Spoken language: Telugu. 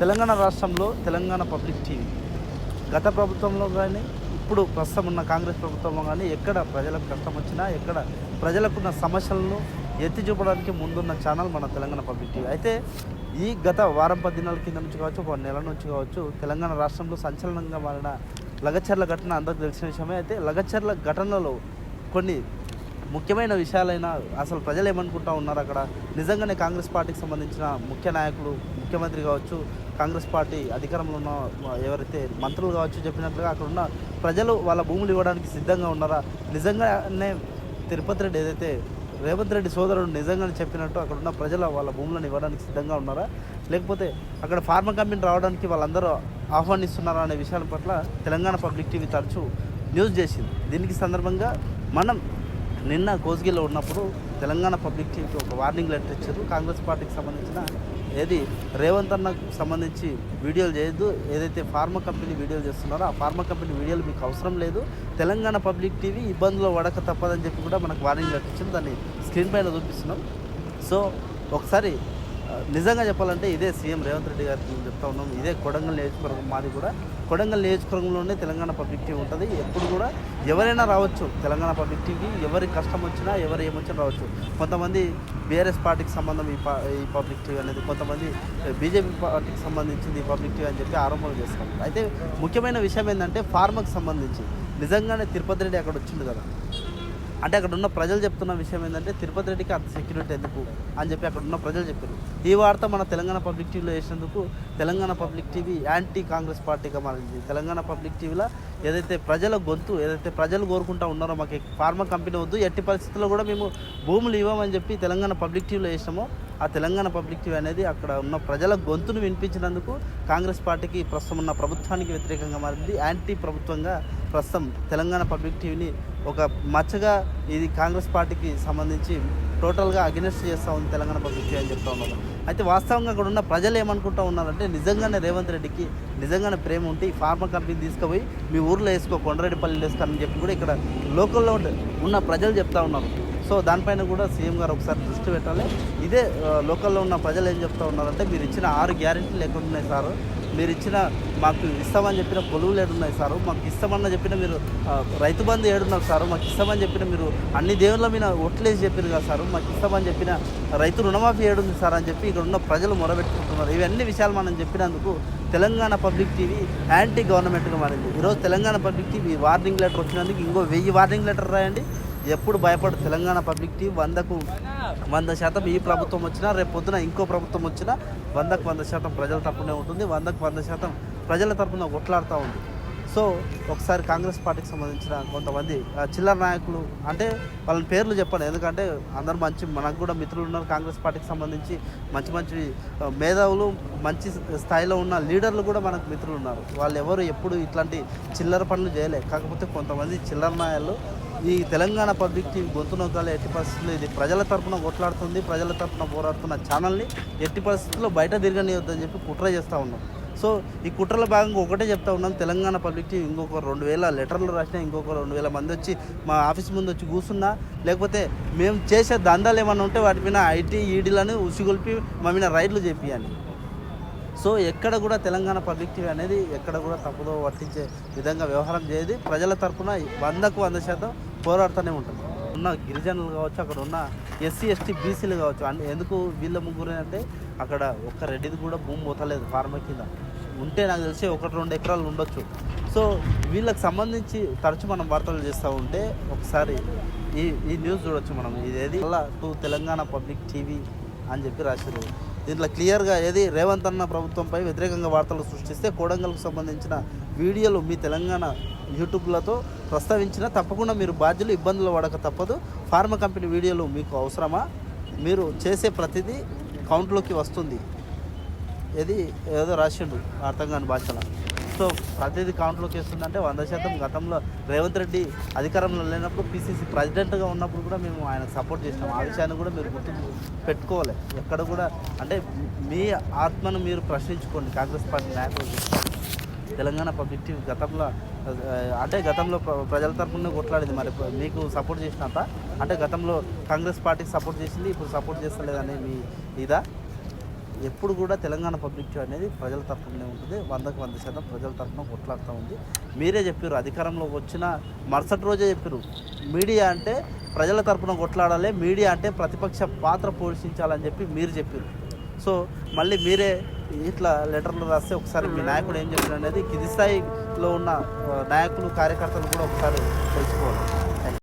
తెలంగాణ రాష్ట్రంలో తెలంగాణ పబ్లిక్ టీవీ. గత ప్రభుత్వంలో కానీ ఇప్పుడు ప్రస్తుతం ఉన్న కాంగ్రెస్ ప్రభుత్వంలో కానీ ఎక్కడ ప్రజలకు కష్టం వచ్చినా ఎక్కడ ప్రజలకున్న సమస్యలను ఎత్తి చూపడానికి ముందున్న ఛానల్ మన తెలంగాణ పబ్లిక్ టీవీ. అయితే ఈ గత వారం పది దినాల కింద నుంచి కావచ్చు ఒక నెల నుంచి కావచ్చు తెలంగాణ రాష్ట్రంలో సంచలనంగా మారిన లగచర్ల ఘటన అందరికి తెలిసిన విషయమే. అయితే లగచర్ల ఘటనలో కొన్ని ముఖ్యమైన విషయాలైనా అసలు ప్రజలు ఏమనుకుంటా ఉన్నారు అక్కడ? నిజంగానే కాంగ్రెస్ పార్టీకి సంబంధించిన ముఖ్య నాయకులు ముఖ్యమంత్రి కావచ్చు కాంగ్రెస్ పార్టీ అధికారంలో ఉన్న ఎవరైతే మంత్రులు కావచ్చు చెప్పినట్లుగా అక్కడ ఉన్న ప్రజలు వాళ్ళ భూములు ఇవ్వడానికి సిద్ధంగా ఉన్నారా? నిజంగానే తిరుపతి రెడ్డి ఏదైతే రేవంత్ రెడ్డి సోదరుడు నిజంగానే చెప్పినట్టు అక్కడ ఉన్న ప్రజలు వాళ్ళ భూములను ఇవ్వడానికి సిద్ధంగా ఉన్నారా? లేకపోతే అక్కడ ఫార్మా కంపెనీ రావడానికి వాళ్ళందరూ ఆహ్వానిస్తున్నారా అనే విషయాల పట్ల తెలంగాణ పబ్లిక్ టీవీ తరచూ న్యూస్ చేసింది. దీనికి సందర్భంగా మనం నిన్న కోసుగిలో ఉన్నప్పుడు తెలంగాణ పబ్లిక్ టీవీకి ఒక వార్నింగ్ లెటర్ ఇచ్చారు. కాంగ్రెస్ పార్టీకి సంబంధించిన ఏది? రేవంత్ అన్నకు సంబంధించి వీడియోలు చేయొద్దు. ఏదైతే ఫార్మా కంపెనీ వీడియోలు చేస్తున్నారో ఆ ఫార్మా కంపెనీ వీడియోలు మీకు అవసరం లేదు. తెలంగాణ పబ్లిక్ టీవీ ఇబ్బందులు పడక తప్పదని చెప్పి కూడా మనకు వార్నింగ్ లెటర్ ఇచ్చింది దాన్ని స్క్రీన్ పైన చూపిస్తున్నాం. సో ఒకసారి నిజంగా చెప్పాలంటే ఇదే సీఎం రేవంత్ రెడ్డి గారికి మేము చెప్తా ఉన్నాం. ఇదే కొడంగల్ నియోజకవర్గం మాది కూడా. కొడంగల్ నియోజకవర్గంలోనే తెలంగాణ పబ్లిక్ టీవీ ఉంటుంది. ఎప్పుడు కూడా ఎవరైనా రావచ్చు తెలంగాణ పబ్లిక్ టీవీకి ఎవరి కష్టం వచ్చినా ఎవరు ఏమొచ్చినా రావచ్చు. కొంతమంది బీఆర్ఎస్ పార్టీకి సంబంధం ఈ పా ఈ పబ్లిక్ టీవీ అనేది కొంతమంది బీజేపీ పార్టీకి సంబంధించింది ఈ పబ్లిక్ టీవీ అని చెప్పి ఆరోపణలు చేస్తాం అయితే ముఖ్యమైన విషయం ఏంటంటే ఫార్మాకి సంబంధించి. నిజంగానే తిరుపతి రెడ్డి అక్కడ వచ్చిండు కదా. అంటే అక్కడ ఉన్న ప్రజలు చెప్తున్న విషయం ఏంటంటే తిరుపతి రెడ్డికి అంత సెక్యూరిటీ ఎందుకు అని చెప్పి అక్కడ ఉన్న ప్రజలు చెప్పారు. ఈ వార్త మన తెలంగాణ పబ్లిక్ టీవీలో వేసినందుకు Telangana public TV anti Congress పార్టీగా మారింది. తెలంగాణ పబ్లిక్ టీవీలో ఏదైతే ప్రజల గొంతు ఏదైతే ప్రజలు కోరుకుంటా ఉన్నారో మాకు ఫార్మా కంపెనీ వద్దు ఎట్టి పరిస్థితుల్లో కూడా మేము భూములు ఇవ్వమని చెప్పి తెలంగాణ పబ్లిక్ టీవీలో వేసినామో ఆ తెలంగాణ పబ్లిక్ టీవీ అనేది అక్కడ ఉన్న ప్రజల గొంతును వినిపించినందుకు కాంగ్రెస్ పార్టీకి ప్రస్తుతం ఉన్న ప్రభుత్వానికి వ్యతిరేకంగా మారింది. యాంటీ ప్రభుత్వంగా ప్రస్తుతం తెలంగాణ పబ్లిక్ టీవీని ఒక మచ్చగా ఇది కాంగ్రెస్ పార్టీకి సంబంధించి టోటల్గా అగెనెస్ట్ చేస్తూ ఉంది తెలంగాణ పబ్లిక్ టీవీ అని చెప్తా ఉన్నారు. అయితే వాస్తవంగా అక్కడ ఉన్న ప్రజలు ఏమనుకుంటా ఉన్నారంటే నిజంగానే రేవంత్ రెడ్డికి నిజంగానే ప్రేమ ఉంటే ఈ ఫార్మా కంపెనీ తీసుకుపోయి మీ ఊర్లో వేసుకో కొండరెడ్డిపల్లి వేసుకో అని చెప్పి కూడా ఇక్కడ లోకల్లో ఉన్న ప్రజలు చెప్తా ఉన్నారు. సో దానిపైన కూడా సీఎం గారు ఒకసారి దృష్టి పెట్టాలి. ఇదే లోకల్లో ఉన్న ప్రజలు ఏం చెప్తా ఉన్నారంటే మీరు ఇచ్చిన ఆరు గ్యారెంటీలు లేకుండా ఉన్నాయి సార్. మీరు ఇచ్చిన మాకు ఇస్తామని చెప్పిన కొలువులు ఏడున్నాయి సార్. మాకు ఇస్తామన్న చెప్పిన మీరు రైతు బంధు ఏడున్నారు సార్. మాకు ఇస్తామని చెప్పిన మీరు అన్ని దేవుళ్ళ మీద ఒట్లేసి చెప్పారు కదా సార్. మాకు ఇస్తామని చెప్పిన రైతు రుణమాఫీ ఏడుంది సార్ అని చెప్పి ఇక్కడ ఉన్న ప్రజలు మొరబెట్టుకుంటున్నారు ఇవన్నీ విషయాలు మనం చెప్పినందుకు తెలంగాణ పబ్లిక్ టీవీ యాంటీ గవర్నమెంట్గా మారింది. ఈరోజు Telangana public TV warning letter వచ్చినందుకు ఇంకో వెయ్యి వార్నింగ్ లెటర్ రాయండి. ఎప్పుడు భయపడు తెలంగాణ పబ్లిక్ టీవీ వందకు వంద శాతం ఈ ప్రభుత్వం వచ్చినా రేపు పొద్దున ఇంకో ప్రభుత్వం వచ్చినా వందకు వంద శాతం ప్రజల తరపునే ఉంటుంది వందకు వంద శాతం ప్రజల తరపున కొట్లాడుతూ ఉంది. సో ఒకసారి కాంగ్రెస్ పార్టీకి సంబంధించిన కొంతమంది చిల్లర నాయకులు అంటే వాళ్ళ పేర్లు చెప్పండి ఎందుకంటే అందరు మంచి మనకు కూడా మిత్రులు ఉన్నారు కాంగ్రెస్ పార్టీకి సంబంధించి మంచి మంచి మేధావులు మంచి స్థాయిలో ఉన్న లీడర్లు కూడా మనకు మిత్రులు ఉన్నారు. వాళ్ళు ఎవరు ఎప్పుడు ఇట్లాంటి చిల్లర పనులు చేయలే కాకపోతే కొంతమంది చిల్లర నాయకులు ఈ తెలంగాణ పబ్లిక్ టీవీ గొంతు నొక్కాలి ఎట్టి పరిస్థితుల్లో ఇది ప్రజల తరపున కొట్లాడుతుంది ప్రజల తరపున పోరాడుతున్న ఛానల్ని ఎట్టి పరిస్థితుల్లో బయట తిరగనియొద్దని చెప్పి కుట్ర చేస్తూ ఉన్నాం. సో ఈ కుట్రల భాగంగా ఒకటే చెప్తా ఉన్నాం తెలంగాణ పబ్లిక్ టీవీ ఇంకొక రెండు వేల లెటర్లు రాసినా ఇంకొక రెండు వేల మంది వచ్చి మా ఆఫీస్ ముందు వచ్చి కూర్చున్నా లేకపోతే మేము చేసే దందాలు ఏమైనా ఉంటే వాటి మీద ఐటీ ఈడీలను ఉసిగొల్పి మా మీద రైడ్లు చెప్పియాలి సో ఎక్కడ కూడా తెలంగాణ పబ్లిక్ టీవీ అనేది ఎక్కడ కూడా తప్పుదో వర్తించే విధంగా వ్యవహారం చేయదు. ప్రజల తరఫున వందకు వంద శాతం పోరాడుతూనే ఉంటుంది ఉన్న గిరిజనులు కావచ్చు అక్కడ ఉన్న ఎస్సీ ఎస్టీ బీసీలు కావచ్చు అంటే ఎందుకు వీళ్ళ ముగ్గురు అంటే అక్కడ ఒక్క రెడ్డిది కూడా భూమి పోతలేదు ఫార్మర్ కింద. ఉంటే నాకు తెలిసి ఒకటి రెండు ఎకరాలు ఉండొచ్చు. సో వీళ్ళకి సంబంధించి తరచు మనం వార్తలు చేస్తూ ఉంటే ఒకసారి ఈ ఈ న్యూస్ చూడొచ్చు మనం. ఇదేది? అలా టు తెలంగాణ పబ్లిక్ టీవీ అని చెప్పి రాశారు దీంట్లో క్లియర్గా ఏది? రేవంత్ అన్న ప్రభుత్వంపై వ్యతిరేకంగా వార్తలు సృష్టిస్తే కోడంగల్కు సంబంధించిన వీడియోలు మీ తెలంగాణ యూట్యూబ్లతో ప్రస్తావించినా తప్పకుండా మీరు బాధ్యులు ఇబ్బందులు పడక తప్పదు. ఫార్మా కంపెనీ వీడియోలు మీకు అవసరమా? మీరు చేసే ప్రతిదీ కౌంట్లోకి వస్తుంది. ఇది ఏదో రాసిండు అర్థం కాని భాషలో. సో ప్రతిదీ కౌంట్లోకి వస్తుందంటే వంద శాతం గతంలో రేవంత్ రెడ్డి అధికారంలో లేనప్పుడు పిసిసి ప్రెసిడెంట్గా ఉన్నప్పుడు కూడా మేము ఆయనకు సపోర్ట్ చేసినాం. ఆ విషయాన్ని కూడా మీరు గుర్తు పెట్టుకోవాలి. ఎక్కడ కూడా అంటే మీ ఆత్మను మీరు ప్రశ్నించుకోండి. కాంగ్రెస్ పార్టీ నాయకులు తెలంగాణ పబ్లిక్ టీవీ గతంలో అంటే గతంలో ప్ర- ప్రజల తరఫున కొట్లాడింది మరి. మీకు సపోర్ట్ చేసినంత అంటే గతంలో కాంగ్రెస్ పార్టీకి సపోర్ట్ చేసింది ఇప్పుడు సపోర్ట్ చేస్తలేదనే మీ ఇదా? ఎప్పుడు కూడా తెలంగాణ పబ్లిక్ టీవీ అనేది ప్రజల తరఫునే ఉంటుంది. వందకు వంద శాతం ప్రజల తరఫున కొట్లాడుతూ ఉంది. మీరే చెప్పారు అధికారంలోకి వచ్చిన మరుసటి రోజే చెప్పారు మీడియా అంటే ప్రజల తరఫున కొట్లాడాలి మీడియా అంటే ప్రతిపక్ష పాత్ర పోషించాలని చెప్పి మీరు చెప్పారు సో మళ్ళీ మీరే ఇట్లా లెటర్లు రాస్తే ఒకసారి మీ నాయకుడు ఏం చెప్పారు అనేది కింది స్థాయిలో ఉన్న నాయకులు కార్యకర్తలు కూడా ఒకసారి తెలుసుకోవాలి.